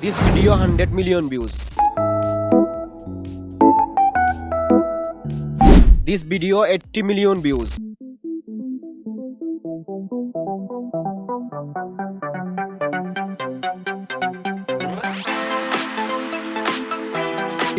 This video 100 million views. This video 80 million views.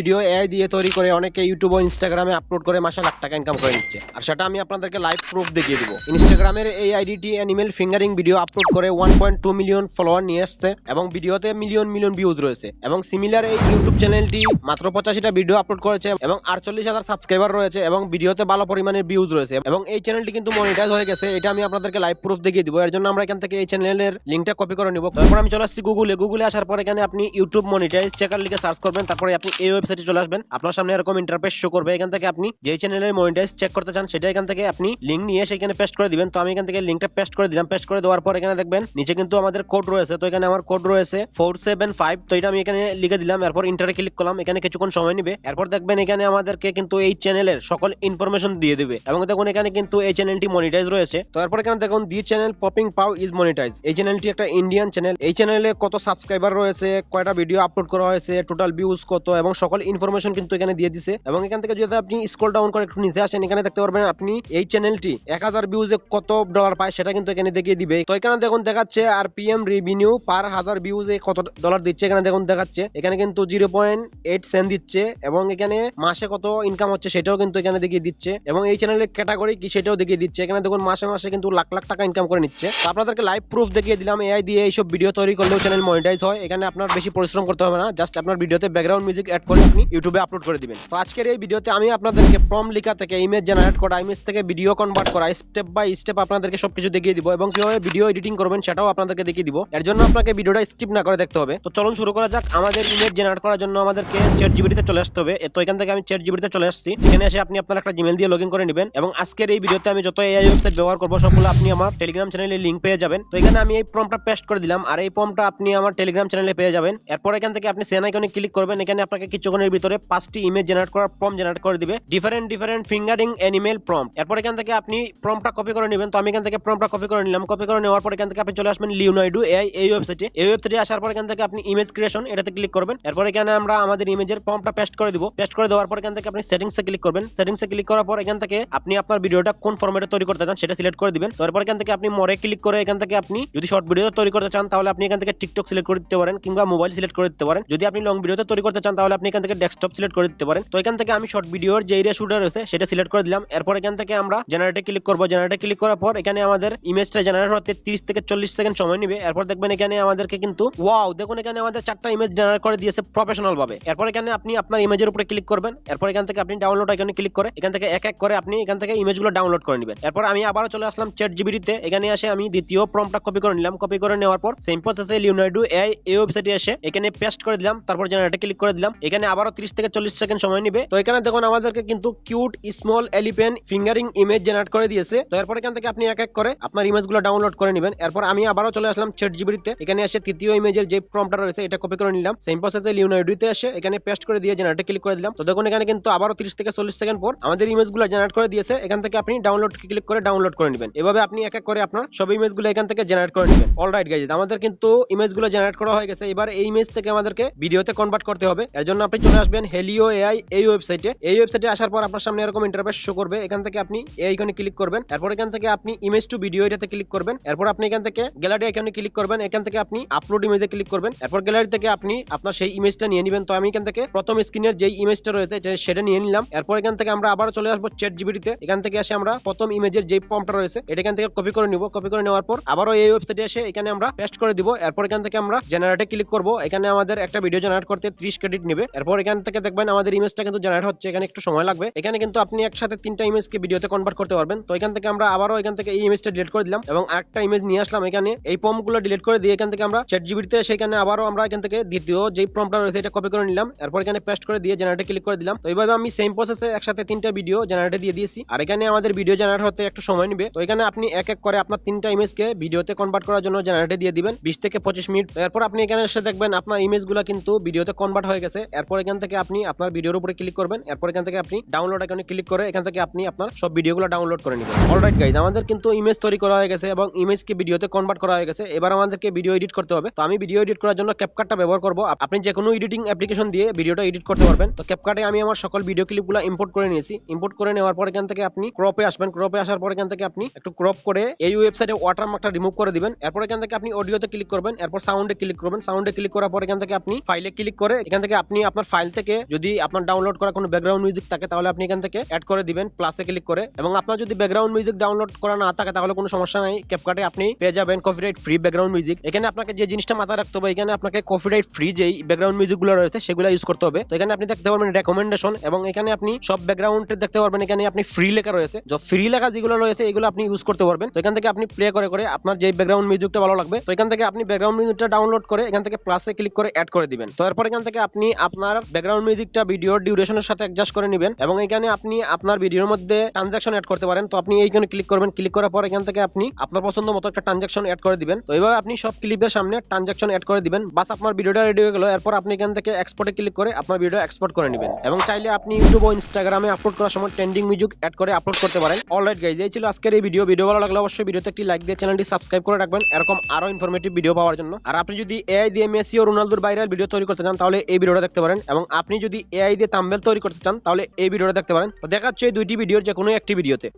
Video AI দিয়ে তৈরি করে অনেকে ইউটিউব ও ইনস্টাগ্রামে আপলোড করে মাসে লাখ টাকা ইনকাম করে নিচ্ছে। আর সেটা আমি আপনাদেরকে লাইভ প্রুফ দেখিয়ে দিব। ইনস্টাগ্রামের এই আইডিটি অ্যানিমেল ফিঙ্গারিং ভিডিও আপলোড করে one point two million follower নিয়ে আসছে এবং ভিডিওতে মিলিয়ন মিলিয়ন ভিউজ রয়েছে এবং সিমিলার এই ইউটিউব চ্যানেলটি মাত্র পঁচাশিটা ভিডিও আপলোড করেছে এবং আটচল্লিশ হাজার সাবস্ক্রাইবার রয়েছে এবং ভিডিওতে ভালো পরিমাণের ভিউজ রয়েছে এবং এই চ্যানেলটি কিন্তু মনিটাইজ হয়ে গেছে, এটা আমি আপনাদেরকে লাইভ প্রুফ দেখিয়ে দিব। এর জন্য আমরা এখান থেকে এই চ্যানেলের লিঙ্কটা কপি করে নিব। তারপর আমি চলে আসছি গুগলে গুগলে আসার পর এখানে আপনি ইউটিউব মনিটাইজ চেকার লিখে সার্চ করবেন, তারপরে আপনি এই ওয়েবসাইটে চলে আসবেন। আপনার সামনে এরকম ইন্টারফেস শো করবে। এখান থেকে আপনি যেই চ্যানেলের মনিটাইজ চেক করতে চান, সেটা এখান থেকে আপনি লিঙ্ক নিয়ে সেখানে পেস্ট করে দিবেন। তো আমি এখান থেকে লিঙ্কটা পেস্ট করে দিলাম। পেস্ট করে দেওয়ার পর এখানে দেখবেন, নিচে কিন্তু আমাদের কোড রয়েছে। তো এখানে আমার কোড রয়েছে ফোর সেভেন ফাইভ তো এটা আমি এখানে লিখে দিলাম। এরপর ইন্টারে ক্লিক করলাম। এখানে কিছুক্ষণ সময় নিবে। এরপর দেখবেন এখানে আমাদেরকে কিন্তু এই চ্যানেলের সকল ইনফরমেশন দিয়ে দিবে। এবং দেখুন, এখানে কিন্তু এই চ্যানেলটি মনিটাইজ রয়েছে। তো এরপর এখানে দেখুন the channel Popping Pao is monetize এই চ্যানেলটি একটা ইন্ডিয়ান চ্যানেল এই চ্যানেলে কত সাবস্ক্রাইবার রয়েছে? কয়টা ভিডিও আপলোড করা হয়েছে? টোটাল ভিউজ কত? এবং সকল ইনফরমেশন কিন্তু এখানে দিয়ে দিছে। এবং এখান থেকে যদি আপনি স্ক্রল ডাউন করে একটু নিচে আসেন, এখানে দেখতে পারবেন আপনি এই চ্যানেলটি এক হাজার ভিউজে কত ডলার পায় সেটা কিন্তু এখানে দেখিয়ে দিবে। তো এখানে দেখুন দেখাচ্ছে R P M revenue per হাজার ভিউজে কত ডলার দিচ্ছে, এখানে দেখুন দেখাচ্ছে। এখানে কিন্তু জিরো পয়েন্ট এইট সেন্ট দিচ্ছে এবং এখানে মাসে কত ইনকাম হচ্ছে সেটাও কিন্তু এখানে দেখিয়ে দিচ্ছে। এবং এই চ্যানেলের ক্যাটাগরি কি সেটাও দেখিয়ে দিচ্ছে। এখানে দেখুন মাসে মাসে কিন্তু লাখ লাখ টাকা ইনকাম করে নিচ্ছে। আপনাদেরকে লাইভ প্রুফ দেখিয়ে দিলাম এআই দিয়ে এইসব ভিডিও তৈরি করলেও চ্যানেল মনিটাইজ হয়। এখানে আপনার বেশি পরিশ্রম করতে হবে না জাস্ট আপনার ভিডিওতে ব্যাকগ্রাউন্ড মিউজিক অ্যাড করে আপনি ইউটিউবে আপলোড করে দিবেন। তো আজকের এই ভিডিওতে আমি আপনাদেরকে ফর্ম লেখা থেকে ইমেজ জেনারেট করা ইমেজ থেকে ভিডিও কনভার্ট করা স্টেপ বাই স্টেপ আপনাদেরকে সবকিছু দেখিয়ে দিব এবং কীভাবে ভিডিও এডিটিং করবেন সেটাও আপনাদেরকে দেখিয়ে দিব। এর জন্য আপনাকে ভিডিওটা স্কিপ না করে দেখতে হবে। তো চলুন শুরু করা যাক। আমাদের ইমেজ জেনারেট করার জন্য আমাদেরকে চ্যাট জিবিটিতে চলে আসতে হবে। তো এখান থেকে আমি চ্যাট জিবিটিতে চলে আসছি। এখানে এসে আপনি আপনার একটা জিমেল দিয়ে লগ করে নেবেন এবং আজকের এই ভিডিওতে আমি যত এআই ওয়েবসাইট ব্যবহার করব, সবগুলো আপনি আমার টেলিগ্রাম চ্যানেলে লিঙ্ক পেয়ে যাবেন। তো এখানে আমি এই ফর্মটা পেস্ট করে দিলাম। আর এই ফর্মটা আপনি আমার টেলিগ্রাম চ্যানেলে পেয়ে যাবেন। এরপর এখান থেকে আপনি সেন আইকনে ক্লিক করবেন। এখানে আপনাকে কিছুক্ষণের ভিতরে পাঁচটি ইমেজ জেনারেট করার ফর্ম জেনারেট করে দিবে। ডিফারেন্ট ডিফারেন্ট ফিঙ্গারিং অ্যানিমেল প্রম এরপর এখান থেকে আপনি প্রমটা কপি করে নেবেন। তো আমি এখান থেকে প্রমটা কপি করে নিলাম। কপি করে নেওয়ার পর এখান থেকে আপনি চলে আসবেন লিওনাইডু এআই এই ওয়েবসাইটে এই ওয়েবসাইটে আসার পর এখান থেকে আপনি ইমেজ ক্রিয়েশন এটাতে ক্লিক করবেন। এরপর এখানে আমরা আমাদের ইমেজের ফর্মটা পেস্ট করে দিব। পেস্ট করে দেওয়ার পর এখান থেকে আপনি সেটিংসে ক্লিক করবেন। সেটিংসে ক্লিক করার পর এখান থেকে আপনি আপনার ভিডিওটা কোন ফরম্যাটে তৈরি করতে চান সেটা সিলেক্ট করে দিবেন। তারপর এখান থেকে আপনি মরে ক্লিক করে এখান থেকে আপনি যদি শর্ট ভিডিও তৈরি করতে চান তাহলে আপনি এখান থেকে টিকটক সিলেক্ট করে দিতে পারেন কিংবা মোবাইল সিলেক্ট করে দিতে পারেন। যদি আপনি লং ভিডিওতে তৈরি করতে চান তাহলে আপনি এখান থেকে ডেস্কটপ সিলেক্ট করে দিতে পারেন। তো এখান থেকে আমি শর্ট ভিডিওর যে এরিয়া শুটার রয়েছে, সেটা সিলেক্ট করে দিলাম। এরপর এখান থেকে আমরা জেনারেটে ক্লিক করব। জেনারেটে ক্লিক করার পর এখানে আমাদের ইমেজটা জেনারেট হতে 30 থেকে চল্লিশ সেকেন্ড সময় নেবে। এরপর দেখবেন এখানে আমাদেরকে কিন্তু ওয়াও দেখুন এখানে আমাদের চারটা ইমেজ জেনারেট করে দিয়েছে প্রফেশনাল ভাবে। এরপর এখানে আপনি আপনার ইমেজের উপরে ক্লিক করবেন। এরপর এখান থেকে আপনি ডাউনলোড আইকনে ক্লিক করে, এখান থেকে এক এক করে আপনি এখান থেকে ইমেজগুলো ডাউনলোড করে নেবেন। এরপর আমি আবারও চলে আসলাম চ্যাট জিবিটিতে এখানে এসে আমি দ্বিতীয় প্রমটা কপি করে নিলাম। কপি করে নেওয়ার পর সেম প্রসেসে লিওনার্ডো এআই এই ওয়েবসাইটে এসে এখানে পেস্ট করে দিলাম। তারপর জেনারেটে ক্লিক করে দিলাম। এখানে আবারও 30 থেকে চল্লিশ সেকেন্ড সময় নিবে। তো এখানে দেখুন, আমাদেরকে কিন্তু cute small elephant fingering image generate করে দিয়েছে। তো এরপর এখান থেকে আপনি এক এক করে আপনার ইমেজগুলো ডাউনলোড করে নেবেন। এরপর আমি আবারও চলে আসলাম চ্যাট জিবিতে এখানে এসে তৃতীয় ইমেজের যে প্রমটা রয়েছে, এটা কপি করে নিলাম। সেম প্রসেসে লিউনাইডিতে এসে এখানে পেস্ট করে দিয়ে জেনারেটে ক্লিক করে দিলাম। তো দেখুন, এখানে কিন্তু আবারও 30 থেকে চল্লিশ সেকেন্ড পর আমাদের ইমেজগুলো জেনারেট করে দিয়েছে। এখান থেকে আপনি ডাউনলোড ক্লিক করে ডাউনলোড করে নেবেন। এভাবে আপনি এক এক করে আপনার সব ইমেজগুলো এখান থেকে জেনারেট করে নেবেন। অলরাইট গাইজ আমাদের কিন্তু ইমেজগুলো জেনারেট করা হয়ে গেছে। এবার এই ইমেজ থেকে আমাদেরকে ভিডিওতে কনভার্ট করতে হবে। এর জন্য আপনি চলে আসবেন হেলিও এআই এই ওয়েবসাইটে এই ওয়েবসাইটে আসার পর আপনার সামনে এরকম ইন্টারফেস শো করবে। এখান থেকে আপনি এই আইকনে ক্লিক করবেন। এরপর এখান থেকে আপনি ইমেজ টু ভিডিও এটাতে ক্লিক করবেন। এরপর আপনি এখান থেকে গ্যালারি আইকনে ক্লিক করবেন। এখান থেকে আপনি আপলোড ইমেজে ক্লিক করবেন। এরপর গ্যালারি থেকে আপনি আপনার সেই ইমেজটা নিয়ে নেবেন। তো আমি এখান থেকে প্রথম স্ক্রিনের যেই ইমেজটা রয়েছে সেটা নিয়ে নিলাম। এরপর এখান থেকে আমরা আবার চলে আসব চ্যাট জিবিটিতে এখান থেকে এসে আমরা প্রথম ইমেজের যে ফর্মটা রয়েছে, এটা এখান থেকে কপি করে নিব। কপি করে নেওয়ার পর আবারও এই ওয়েবসাইটে এসে এখানে আমরা পেস্ট করে দিব। এরপর এখান থেকে আমরা জেনারেটে ক্লিক করব। এখানে আমাদের একটা ভিডিও জেনারেট করতে 30 ক্রেডিট নেবে। এরপর এখান থেকে দেখবেন আমাদের ইমেজটা কিন্তু জেনারেট হচ্ছে, এখানে একটু সময় লাগবে। এখানে কিন্তু আপনি একসাথে তিনটা ইমেজকে ভিডিওতে কনভার্ট করতে পারবেন। তো এখান থেকে আমরা আবারও এখান থেকে এই ইমেজটা ডিলিট করে দিলাম এবং আরেকটা ইমেজ নিয়ে আসলাম এখানে। এই ফর্মগুলো ডিলিট করে দিয়ে এখান থেকে আমরা চ্যাট জিবিটিতে সেখানে আবারও আমরা এখান থেকে দ্বিতীয় যেই ফর্মটা রয়েছে এটা কপি করে নিলাম। এরপর এখানে পেস্ট করে দিয়ে জেনারেটে ক্লিক করে দিলাম। তো এইভাবে আমি সেম প্রসেসে একসাথে তিনটা ভিডিও জেনারেটে দিয়ে দিয়েছি। আর এখানে আমাদের ভিডিও জেনারেট হতে একটু সময় নেবে। তো এখানে আপনি এক এক করে আপনার তিনটা ইমেজকে ভিডিওতে কনভার্ট করার জন্য জেনারেটে দিয়ে দিবেন। বিশ থেকে পঁচিশ মিনিট। এরপর আপনি এখানে এসে দেখবেন আপনার ইমেজগুলো কিন্তু ভিডিওতে কনভার্ট হয়ে গেছে। এরপর এখান থেকে আপনি আপনার ভিডিওর উপরে ক্লিক করবেন, এরপর এখান থেকে আপনি ডাউনলোড আইকনে ক্লিক করে এখান থেকে আপনি আপনার সব ভিডিওগুলো ডাউনলোড করে নেবেন। অলরাইট গাইজ আমাদের কিন্তু ইমেজ তৈরি করা হয়ে গেছে এবং ইমেজকে ভিডিওতে কনভার্ট করা হয়ে গেছে। এবার আমাদেরকে ভিডিও এডিট করতে হবে। তো আমি ভিডিও এডিট করার জন্য ক্যাপকাটটা ব্যবহার করব। আপনি যে কোনো এডিটিং অ্যাপ্লিকেশন দিয়ে ভিডিওটা এডিট করতে পারবেন। তো ক্যাপকাটে আমি আমার সকল ভিডিও ক্লিপগুলো ইম্পোর্ট করে নিয়েছি। ইম্পোর্ট করে নেওয়ার পর এখান থেকে আপনি ক্রপে আসবেন। ক্রপে আসার পর এখান থেকে আপনি একটু ক্রপ করে এই ওয়েবসাইটে ওয়াটারমার্কটা রিমুভ করে দিবেন। এরপর এখান থেকে আপনি অডিওতে ক্লিক করবেন। এরপর সাউন্ডে ক্লিক করবেন। সাউন্ডে ক্লিক করার পর এখান থেকে আপনি ফাইলে ক্লিক করে এখান থেকে আপনি আপনার ফাইল থেকে যদি আপনার ডাউনলোড করা কোনো ব্যাকগ্রাউন্ড মিউজিক থাকে, তাহলে আপনি এখান থেকে অ্যাড করে দিবেন প্লাসে ক্লিক করে। এবং আপনার যদি ব্যাকগ্রাউন্ড মিউজিক ডাউনলোড করা না থাকে, তাহলে কোনো সমস্যা নাই। ক্যাপকাটে আপনি পেয়ে যাবেন কপিরাইট ফ্রি ব্যাকগ্রাউন্ড মিউজিক এখানে আপনাকে যে জিনিসটা মাথায় রাখতে হবে, এখানে আপনাকে কপিরাইট ফ্রি যেই ব্যাকগ্রাউন্ড মিউজিকগুলো রয়েছে, সেগুলো ইউজ করতে হবে। তো এখানে আপনি দেখতে পারবেন রেকমেন্ডেশন এবং এখানে আপনি সব ব্যাকগ্রাউন্ড দেখতে পারবেন, এখানে আপনি ফ্রি লেখা রয়েছে। যে ফ্রি লেখা যেগুলো রয়েছে, এগুলো আপনি ইউজ করতে পারবেন। তো এখান থেকে আপনি প্লে করে করে আপনার যে ব্যাকগ্রাউন্ড মিউজিকটা ভালো লাগবে, তো এখান থেকে আপনি ব্যাকগ্রাউন্ড মিউজিকটা ডাউনলোড করে, এখান থেকে প্লাসে ক্লিক করে অ্যাড করে দিবেন। তো এরপর এখান থেকে আপনি আপনার ব্যাকগ্রাউন্ড মিউজিকটা ভিডিওর ডিউরেশনের সাথে অ্যাডজাস্ট করে নেবেন এবং এখানে আপনি আপনার ভিডিওর মধ্যে ট্রানজাকশন অ্যাড করতে পারেন। তো আপনি এইখানে ক্লিক করবেন। ক্লিক করার পর এখান থেকে আপনি আপনার পছন্দ মতো একটা ট্রানজাকশন অ্যাড করে দিবেন। তো এইভাবে আপনি সব ক্লিপের সামনে ট্রানজাকশন অ্যাড করে দিবেন। বাস আপনার ভিডিওটা রেডি হয়ে গেল। এরপর আপনি এখান থেকে এক্সপোর্টে ক্লিক করে আপনার ভিডিও এক্সপোর্ট করে নেবেন। এবং চাইলে আপনি ইউটিউব ও ইনস্টাগ্রামে আপলোড করার সময় ট্রেন্ডিং মিউজিক অ্যাড করে আপলোড করতে পারেন। অলরাইট গাইজ এই ছিল আজকের এই ভিডিও ভিডিও ভালো লাগলে অবশ্যই ভিডিওতে একটি লাইক দিয়ে চ্যানেলটি সাবস্ক্রাইব করে রাখবেন। এরকম আরও ইনফরমেটিভ ভিডিও পাওয়ার জন্য। আর আপনি যদি এআই দিয়ে মেসি ও রোনালদোর ভাইরাল ভিডিও তৈরি করতে চান, তাহলে এই ভিডিওটা দেখতে পারেন। এবং আপনি যদি এআই দিয়ে তাম্বেল তৈরি করতে চান, তাহলে এই ভিডিওটা দেখতে পারেন। তো দেখা হচ্ছে এই দুইটি ভিডিওর যে কোনো একটি ভিডিওতে